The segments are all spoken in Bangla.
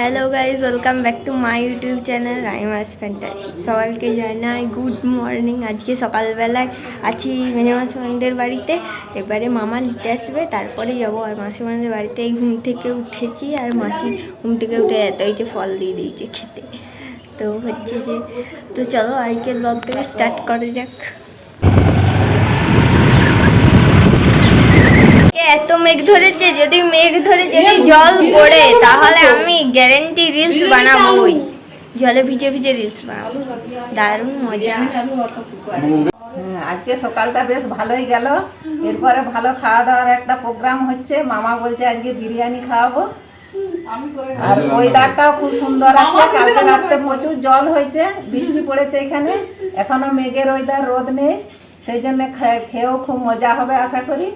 Hello guys welcome back to my YouTube channel Raimas fantasy সকালকে জানাই গুড মর্নিং আজকে সকালবেলায় আছি মেনে মাসিমানদের বাড়িতে। এবারে মামা নিতে আসবে, তারপরে যাব। আর মাসিমানদের বাড়িতে এই ঘুম থেকে উঠেছি আর মাসি ঘুম থেকে উঠে এত এই যে ফল দিয়ে দিয়েছে খেতে। তো হচ্ছে যে, তো চলো আজকের ব্লগ থেকে স্টার্ট করা যাক। এত মেঘ ধরেছে? যদি মেঘ ধরে যদি জল পড়ে তাহলে আমি গ্যারেন্টি রিলস বানাবোই। জলে ভিজে ভিজে রিলস বানাবো। দারুণ মজা। হ্যাঁ, আজকে সকালটা বেশ ভালোই গেল। এরপরে ভালো খাওয়া দাওয়ার একটা প্রোগ্রাম হচ্ছে। মামা বলছে আজকে বিরিয়ানি খাওয়াবো। আর ওয়েদারটাও খুব সুন্দর আছে। কালকে রাত্রে প্রচুর জল হয়েছে বৃষ্টি পড়েছে এখানে। এখনও মেঘের ওয়েদার রোদ নেই। সেই জন্য খেয়েও খুব মজা হবে আশা করি।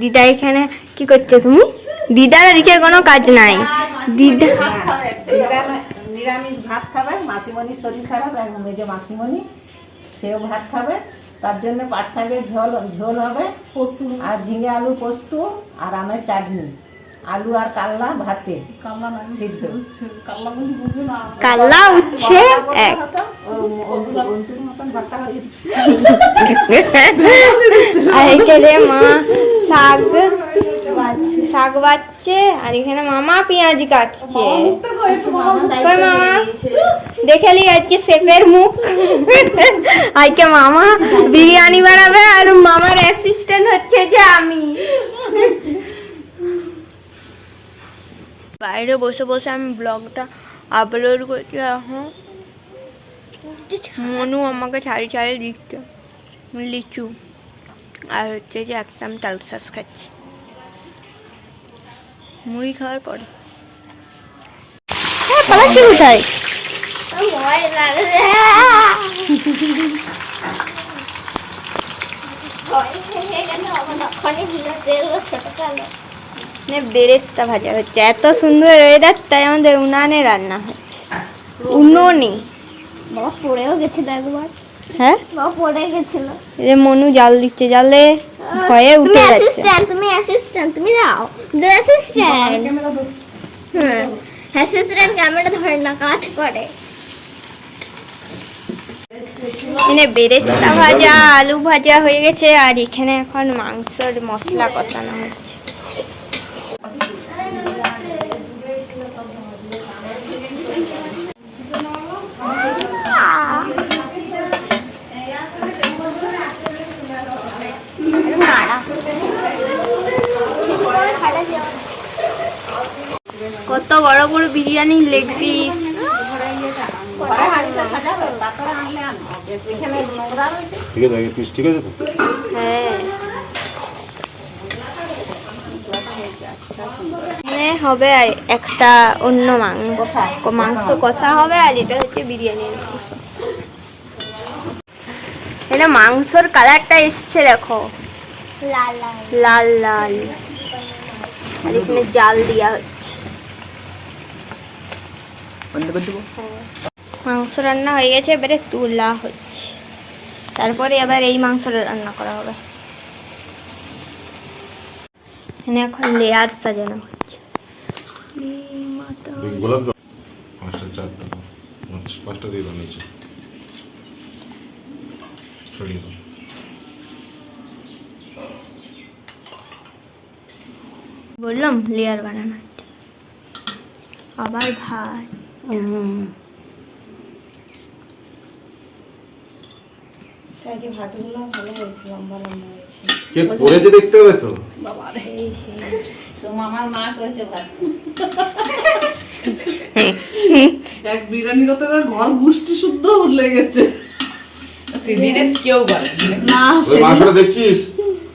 দিদা এখানে কি করছ তুমি? দিদার এদিকে কোনো কাজ নাই। দিদা নিরামিষ ভাত খাবে মাসিমণির শরীর খারাপ এবং মেজো মাসিমণি সেও ভাত খাবে তার জন্য পাট শাকের ঝোল ঝোল হবে। আর ঝিঙে আলু পোস্ত আর আমের চাটনি। আলু আর কাল্লা ভাতে। সিদ্ধ। কাল্লা উচ্ছে এক। আর এখানে মা শাক শাক বাচ্ছে আর এখানে মামা পেঁয়াজ কাটছে। মামা দেখেলি আজকে শেফের মুখ। আজকে মামা বিরিয়ানি বানাবে আর মামার অ্যাসিস্ট্যান্ট হচ্ছে যে আমি। বাইরে বসে বসে আমি ব্লগটা আপলোড করছি এখন মনু আমাকে ছাড়ি ছাড়ি দিচ্ছে। লিচু। আর হচ্ছে যে একটা আমি তাল শ্বাস খাচ্ছি। মুড়ি খাওয়ার পরে। হ্যাঁ পালাচ্ছি কোথায়? মানে বেরেস্তা ভাজা হচ্ছে। এত সুন্দর ওয়েদার তাই আমাদের উনানে রান্না হচ্ছে। উনুনে। বাবা পড়েও গেছিল একবার। হ্যাঁ? বাবা পড়ে গেছিল। যে মনু জাল দিচ্ছে জালে ভয়ে তুমি উঠে যাচ্ছে। অ্যাসিস্ট্যান্ট তুমি অ্যাসিস্ট্যান্ট তুমি দাও দু অ্যাসিস্ট্যান্ট অ্যাসিস্ট্যান্ট ক্যামেরা ধরে না কাজ করে। এখানে বেরেস্তা ভাজা আলু ভাজা হয়ে গেছে আর এখানে এখন মাংসর মশলা কষানো হচ্ছে কত বড় বড় বিরিয়ানি লেগ পিস। ঠিক আছে পিস ঠিক আছে তো? হ্যাঁ। হবে আর একটা অন্য মাংস মাংস কষা হবে আর এটা হচ্ছে বিরিয়ানির মাংস। এখানে মাংসর কালারটা এসছে দেখো। লাল লাল। লাল লাল। আর এখানে জাল দেওয়া হচ্ছে। মাংস রান্না হয়ে গেছে এবারে তোলা হচ্ছে। তারপরে আবার এই মাংসটা রান্না করা হবে। এখানে এখন লেয়ার সাজানো হচ্ছে। এই মাতা। ওই গোলাপ জল। পাঁচটা চারটা পাঁচটা দিয়ে দাও নিচে ছড়িয়ে দাও বললাম লেয়ার বানানো আবার ভাত। কে করেছে দেখতে হবে তো? এই সেই। এক বিরিয়ানি করতে ঘর গুষ্টি শুদ্ধ লেগেছে বিদেশ কেউ করে না। ওই মাংসটা দেখছিস?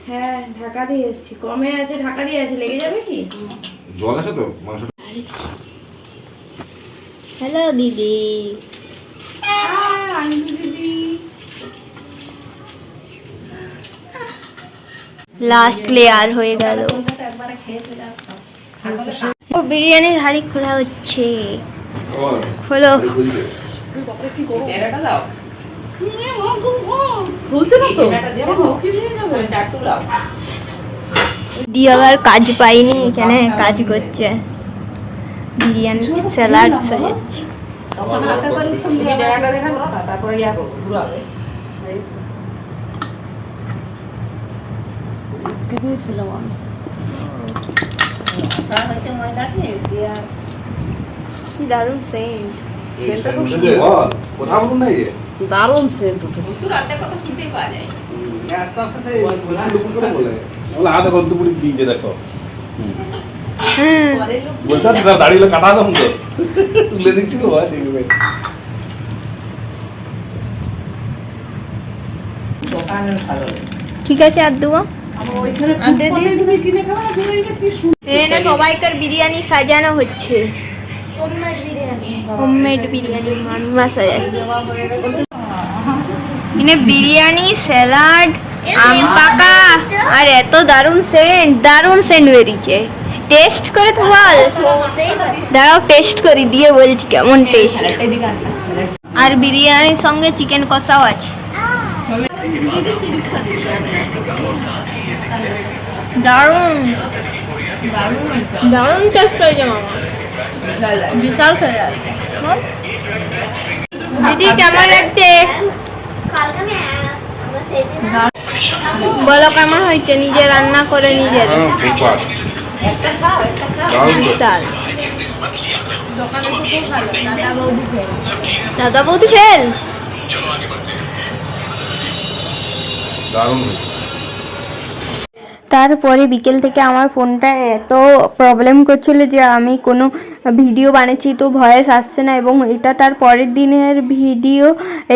হ্যাঁ ঢাকা দিয়ে এসেছি। কমে আছে ঢাকা দিয়ে আছে লেগে যাবে কি? জল আছে তো? মাংসটা হ্যালো দিদি লাস্ট লেয়ার হয়ে গেল। ও বিরিয়ানির হাড়ি খোলা হচ্ছে। দাও। দি আবার কাজ পাইনি এখানে কাজ করছে। বিরিয়ানি স্যালাড ইয়া ঘুরাবে দিয়েছিলাম আমি কি দারুণ সেন্ট ইয়ে দারুণ সেন্ট উঠেছে। আস্তে আস্তে দেখো। লোক বলতে আছে দাঁড়িয়ে কাটা দাম তো তুলে দিচ্ছি তো ভাই দেখবে। ঠিক আছে আর দেবো সবাইকার বিরিয়ানি সাজানো হচ্ছে। হোমমেড বিরিয়ানি মাম্মা সাজাচ্ছে এখানে বিরিয়ানি স্যালাড আম পাকা আর এত দারুণ সেন্ট দারুণ সেন্ট বেরিয়েছে টেস্ট করে তো বল। দাঁড়াও, টেস্ট করি, দিয়ে বলছি কেমন টেস্ট। আর বিরিয়ানির সঙ্গে চিকেন কষাও আছে। দারুণ। দারুণ টেস্ট মামা। বিশাল দিদি, কেমন লাগছে? বলো, কেমন হয়েছে? নিজে রান্না করে নিজের। চাল দাদা বৌদি ফেল দারুণ। তারপরে বিকেল থেকে আমার ফোনটা এত প্রবলেম করছিল যে আমি কোনো ভিডিও বানাচ্ছি তো ভয়েস আসছে না এবং এটা তার পরের দিনের ভিডিও।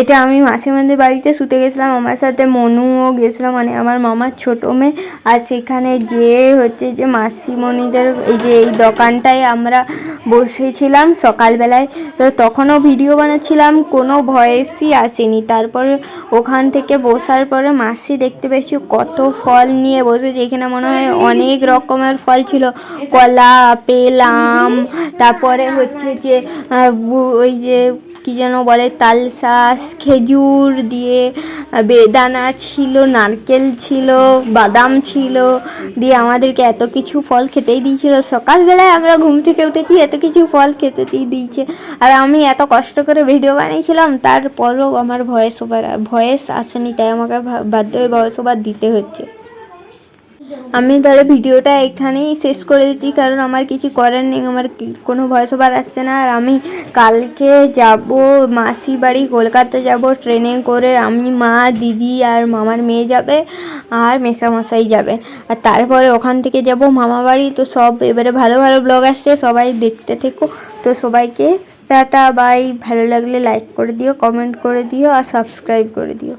এটা আমি মাসে মাঝে বাড়িতে শুতে গেছিলাম, আমার সাথে মনুও গেছিলাম মানে আমার মামার ছোটো মেয়ে। আর সেখানে যে হচ্ছে যে মাসিমণিদের এই যে এই দোকানটায় আমরা বসেছিলাম সকালবেলায়, তো তখনও ভিডিও বানাচ্ছিলাম, কোনো ভয়েসই আসেনি। তারপরে ওখান থেকে বসার পরে মাসি দেখতে পেয়েছি কত ফল নিয়ে বসেছে এখানে মনে হয় অনেক রকমের ফল ছিল। কলা আপেল আম তারপরে হচ্ছে যে ওই যে, কি যেন বলে তালশাঁস খেজুর দিয়ে বেদানা ছিল, নারকেল ছিল, বাদাম ছিল, দিয়ে আমাদেরকে এত কিছু ফল খেতেই দিয়েছিল। সকালবেলায় আমরা ঘুম থেকে উঠেছি, এত কিছু ফল খেতে দিয়ে দিয়েছে। আর আমি এত কষ্ট করে ভিডিও বানিয়েছিলাম, তারপরেও আমার ভয়েস ওভার ভয়েস আসেনি, তাই আমাকে বাধ্য হয়ে ভয়েস ওভার দিতে হচ্ছে। আমি তাহলে ভিডিওটা এখানেই শেষ করে দিচ্ছি, কারণ আমার কিছু করার নেই, আমার কোনো ভয়েস ওভার আসছে না। আর আমি কালকে যাব, মাসি বাড়ি কলকাতা যাব ট্রেনে করে আমি, মা, দিদি আর মামার মেয়ে যাবে, আর মেসামশাই যাবে। আর তারপরে ওখান থেকে যাব মামা বাড়ি, তো সব এবারে ভালো ভালো ব্লগ আসছে, সবাই দেখতে থেকো। তো সবাইকে টাটা বাই ভালো লাগলে লাইক করে দিও কমেন্ট করে দিও, আর সাবস্ক্রাইব করে দিও।